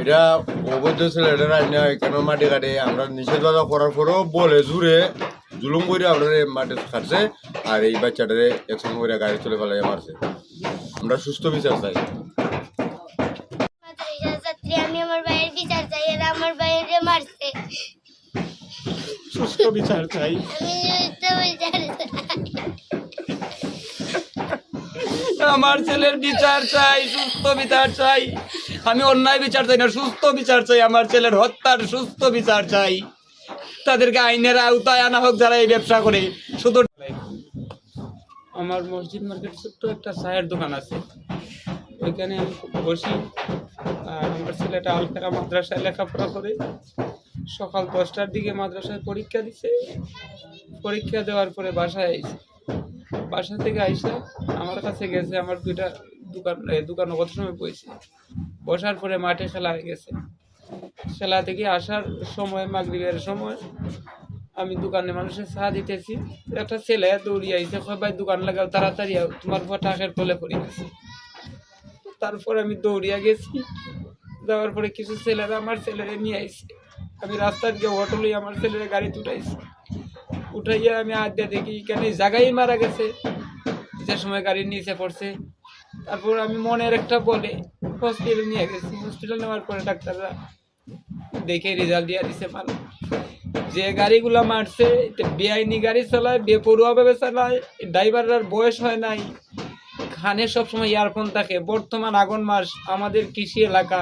এটা? অবৈধ ছেলেটার আইনা মাটি কাটে? আমরা নিষেধ বাধা করার পরেও বলে জুড়ে জুলুম করে আপনার মাটি কাটছে আর এই বাচ্চাটারে একসঙ্গে করে গাড়ি চলে ফেলাই মারছে। আমরা সুস্থ বিচার চাই। আমি আমার ভাইয়ের বিচার চাই এরা আমার ভাইয়ের মারছে। সুস্থ বিচার চাই। আমি তো বিচার চাই। আমার ছেলের বিচার চাই, সুস্থ বিচার চাই। আমি অন্যায় বিচার চাই না, সুস্থ বিচার চাই। আমার ছেলের হত্যার সুস্থ বিচার চাই। তাদেরকে আইনের আওতায় আনা হোক যারা এই ব্যবসা করে। শুধু আমার মসজিদ মার্কেট ছোট্ট একটা চায়ের দোকান আছে। ওইখানে আমি বসি। আর আমার ছেলেটা আলকারা মাদ্রাসায় লেখাপড়া করে। সকাল দশটার দিকে মাদ্রাসায় পরীক্ষা দিছে। পরীক্ষা দেওয়ার পরে বাসায় আইছে। বাসা থেকে আইসা আমার কাছে গেছে, আমার দুইটা দোকান দোকানে কত সময় বইছে। বসার পরে মাঠে খেলা গেছে। খেলা থেকে আসার সময়, মাগরিবের সময়, আমি দোকানে মানুষের চা দিতেছি। একটা ছেলে দৌড়িয়ে আইসে ভাই দোকান লাগাও, তাড়াতাড়ি তোমার ফটাকের তলে পড়ে গেছে। তারপর আমি দৌড়িয়া গেছি। যাওয়ার পরে কিছু ছেলেরা আমার ছেলেরা নিয়ে আইছে। আমি রাস্তার গিয়ে অটো লই আমার ছেলেরা গাড়ি উঠাইছি। উঠাইয়া আমি আড্ডা দেখি, কেন জায়গায় মারা গেছে? যে সময় গাড়ির নিচে পড়ছে। তারপর আমি মনের একটা বলে হসপিটালে নিয়ে গেছি। হসপিটাল নেওয়ার পরে ডাক্তাররা দেখে রেজাল্ট দিয়ে দিছে ভালো। যে গাড়িগুলো মারছে বেআইনি গাড়ি চালায়, বেপরুয়াভাবে চালায় ড্রাইভাররার বয়স হয় নাই। খানে সবসময় ইয়ারফোন থাকে। বর্তমান আগুন মাস আমাদের কৃষি এলাকা।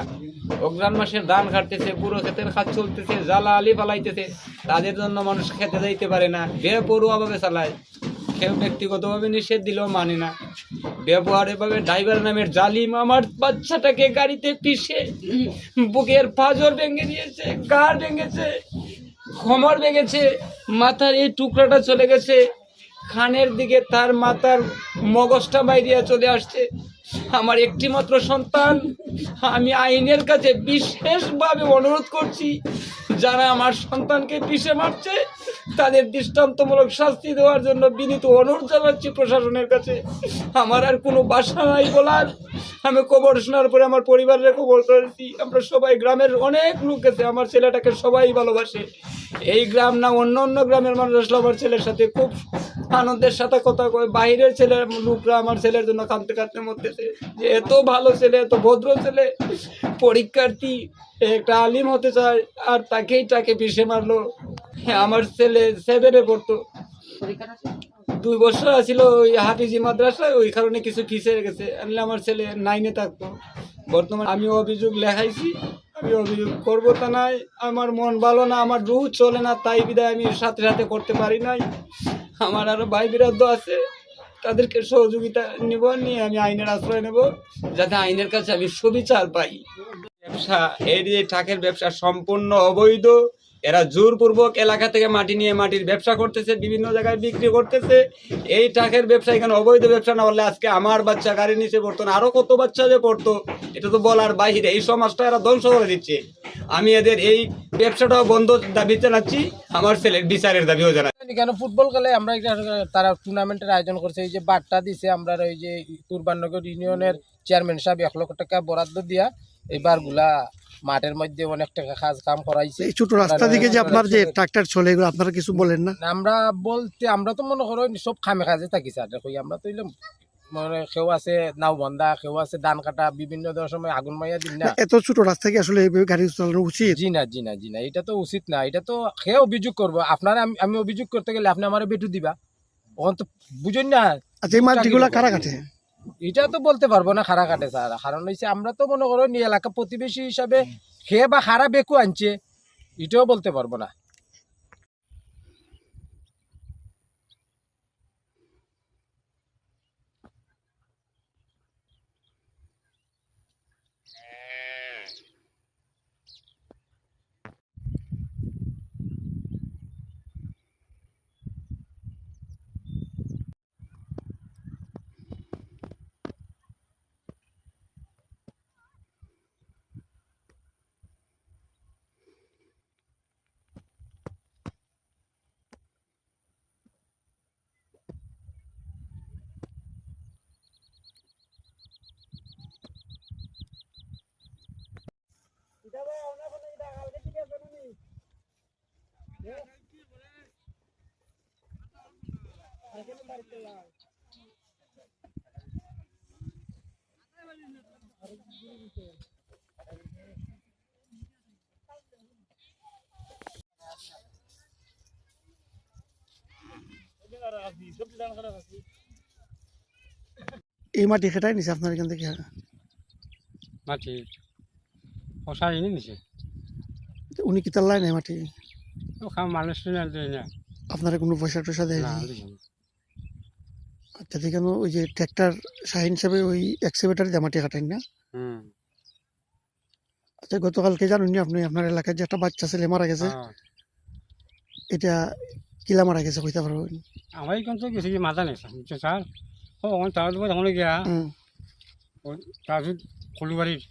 অগ্রাণ মাসের ধান কাটতেছে পুরো ক্ষেতের খাত চলতেছে, জ্বালা আলি ফালাইতেছে। তাদের জন্য মানুষ খেতে যাইতে পারে না। বেপরুয়াভাবে চালায়। কেউ ব্যক্তিগতভাবে নিষেধ দিলেও মানে না। ব্যবহার এভাবে ড্রাইভার নামের জালিম আমার বাচ্চাটাকে গাড়িতে পিষে বুকের পাজর ভেঙে দিয়েছে গাড় ভেঙেছে খমর ভেঙেছে, মাথার এই টুকরাটা চলে গেছে। খানের দিকে তার মাথার মগজটা বাইরিয়া চলে আসছে। আমার একটি মাত্র সন্তান। আমি আইনের কাছে বিশেষভাবে অনুরোধ করছি, যারা আমার সন্তানকে পিষে মারছে, তাদের দৃষ্টান্তমূলক শাস্তি দেওয়ার জন্য বিনীত অনুরোধ জানাচ্ছি প্রশাসনের কাছে। আমার আর কোনো বাসা নাই বলার। আমি কবর শোনার পরে আমার পরিবারের কবর করেছি। আমরা সবাই গ্রামের অনেক লোক গেছে। আমার ছেলেটাকে সবাই ভালোবাসে। এই গ্রাম না অন্য অন্য গ্রামের মানুষ আসলে আমার ছেলের সাথে খুব আনন্দের সাথে কথা কয়। বাইরের ছেলের লোকরা আমার ছেলের জন্য কাঁদতে কাঁদতে মরতেছে। যে এত ভালো ছেলে, এত ভদ্র ছেলে, পরীক্ষার্থী একটা আলিম হতে চায়, আর তাকেই তাকে পিষে মারলো। হ্যাঁ আমার ছেলে সেভেনে পড়তো। দুই বছর আছিল ওই হাফিজি মাদ্রাসায়, ওই কারণে কিছু ফিসে গেছে। আনলে আমার ছেলে নাইনে থাকতো। বর্তমানে আমি অভিযোগ লেখাইছি, আমি অভিযোগ করব তা নাই। আমার মন ভালো না, আমার রুহ চলে না, তাই বিদায় আমি সাথে সাথে করতে পারি নাই। আমার আরও ভাই বিরাদ্ধ আছে, তাদেরকে সহযোগিতা নিব, নিয়ে আমি আইনের আশ্রয় নেব, যাতে আইনের কাছে আমি সুবিচার পাই। ব্যবসা, এই যে ঠাকের ব্যবসা সম্পূর্ণ অবৈধ, এরা জোরপূর্বক এলাকা থেকে মাটি নিয়ে মাটির ব্যবসা করতেছে, বিভিন্ন জায়গায় বিক্রি করতেছে। এই টাকের ব্যবসা, এখানে অবৈধ ব্যবসা না হলে আজকে আমার বাচ্চা গাড়ি নিচে পড়তো না, আরও কত বাচ্চা যে পড়তো, এটা তো বলার বাহিরে। এই সমাজটা এরা ধ্বংস করে দিচ্ছে। আমি এদের এই ব্যবসাটাও বন্ধ দাবি জানাচ্ছি আমার ছেলের বিচারের দাবিও জানাচ্ছি। কেন ফুটবল খেলে আমরা তারা টুর্নামেন্টের আয়োজন করছে। এই যে বার্তা দিছে আমরা ওই যে কুরবানগর ইউনিয়নের চেয়ারম্যান সাহেব এক লক্ষ টাকা বরাদ্দ দিয়া এবারগুলা মাঠের মধ্যে অনেক টাকা কাজ কাম করাইছে। এই ছোট রাস্তা দিকে যে আপনার যে ট্রাক্টর চলে এগুলো আপনারা কিছু বলেন না? আমরা বলতে আমরা তো মনে করো সব খামে খাজে থাকি স্যার। দেখো আমরা তো মানে কেউ আছে নাও বন্ধা কেউ আছে ধান কাটা বিভিন্ন সময় আগুন মাইয়া দিন না। এত ছোট রাস্তা কি আসলে এইভাবে গাড়ি চালানো উচিত? জি না জি না জি না এটা তো উচিত না এটা তো সে অভিযোগ করব। আপনারা আমি আমি অভিযোগ করতে গেলে আপনি আমার বেটু দিবা। ওখান তো বুঝুন না আচ্ছা এই মাটিগুলা কারা কাটে? এটা তো বলতে পারব না খারা কাটে স্যার। কারণ হচ্ছে আমরা তো মনে করো এলাকা প্রতিবেশী হিসাবে খেয়ে বা খারা বেকু আনছে এটাও বলতে পারব না। এই মাটি খেটাই নিছে আপনার এখান থেকে? মাটি। নিছে। উনি কি তার লাইন মাটি ওখান মানুষ না। আপনারা কোনো পয়সা টয়সা দেয় আচ্ছা ঠিক আছে ওই যে ট্র্যাক্টর সাহিন হিসাবে ওই এক্সিভেটার দিয়ে মাটি কাটেন না? আচ্ছা গতকালকে জানেননি আপনি? আপনার এলাকায় যে একটা বাচ্চা ছেলে মারা গেছে। হ্যাঁ। এটা কিলা মারা গেছে কইতে পারবেন? আমার এখান তো বেশি মাথা নেই স্যার। ও তখন গিয়া তার কলুবাড়ির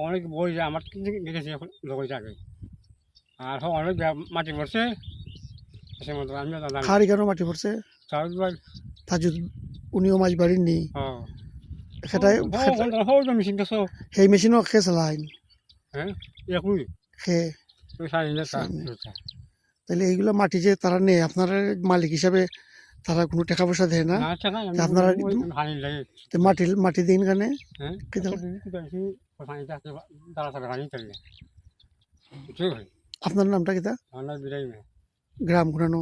অনেক বই যে আমার গেছে লগই থাকে আর অনেক মাটি পড়ছে সে মতো জানি খাড়ি কেন মাটি পড়ছে তাজুদ উনিও মাছ বাড়ির নেই হ্যাঁ সেটাই মেশিন সেই মেশিনও খে চালাইন হ্যাঁ? খে তার তাহলে এইগুলো মাটি যে তারা নেই আপনার মালিক হিসাবে তারা কোনো টাকা পয়সা দেয় না। না টাকা তা আপনারা ভালো লাগে। তো মাটি মাটি দিন কানে হ্যাঁ? কি দাও? দাঁড়া থাকা গাড়ি চললে ঠিক হয় আপনার নামটা কিতা আমরা বিরাই না গ্রাম ঘুরানো।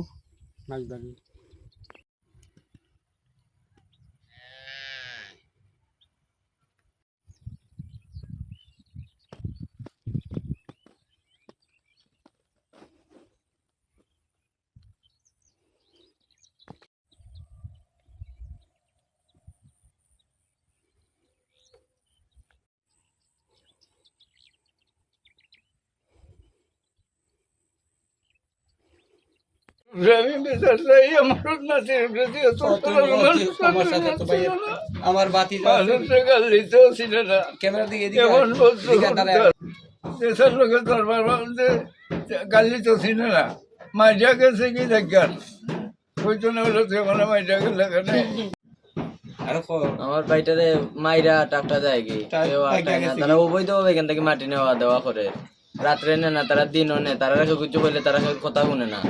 আমার প্রতি তো ভাই আমার বাতি দিকে। দেশের লোকের দরবার না। মাইজা গেছে কি না হলো সেখানে মাইজা গেলে মাইরা টাকটা দেয় কি? কেউ আটকায় না। তারা এখান থেকে মাটি নেওয়া দেওয়া করে। রাত্রে নে না তারা দিনও নে। তারা কিছু বললে তারা কথা শুনে না।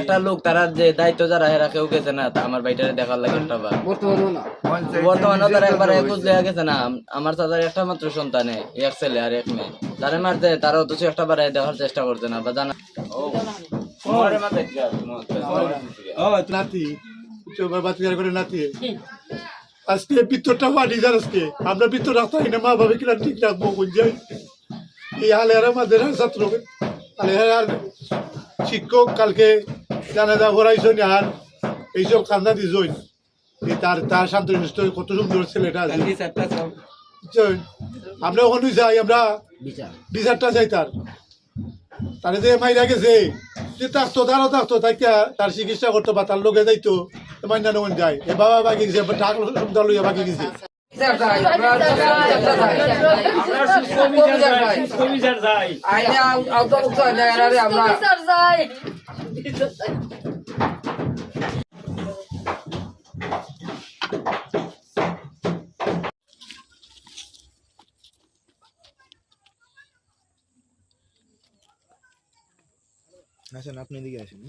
একটা লোক তারা যে দায়িত্ব যারা এরা কেউ গেছে না। আমার বাড়িটারে দেখার লাগে একটা বার। বর্তমানে তারা একবার একুশ লেগে গেছে না। আমার একটা মাত্র সন্তানে এক ছেলে আর এক মেয়ে। তারা মারতে তারা অথচ একটা বার দেওয়ার চেষ্টা করছে না বা জানা নাতি। করে নাতি। আজকে পিত্তরটা মাটি যার আজকে। আমরা পিত্তর মা বাবা কিনা ঠিক রাখব কোন যাই এই হালে আর আমাদের ছাত্র আর শিক্ষক কালকে জানা যা ভরাইছো আর এইসব কান্দা দিছই। তার তার শান্ত নিষ্ঠ কত সুন্দর ছেলেটা আছে? আমরা ওখানে যাই আমরা বিচারটা চাই তার। তারে যে মাইরা গেছে যে থাকতো তারও থাকতো তাই তার চিকিৎসা করতো বা তার লোকে যাইতো মাইনা নমন যায়। এ বাবা বাকি গেছে টাকা সুবিধা লইয়া বাকি গেছে আসেন আপনি এদিকে আসেন।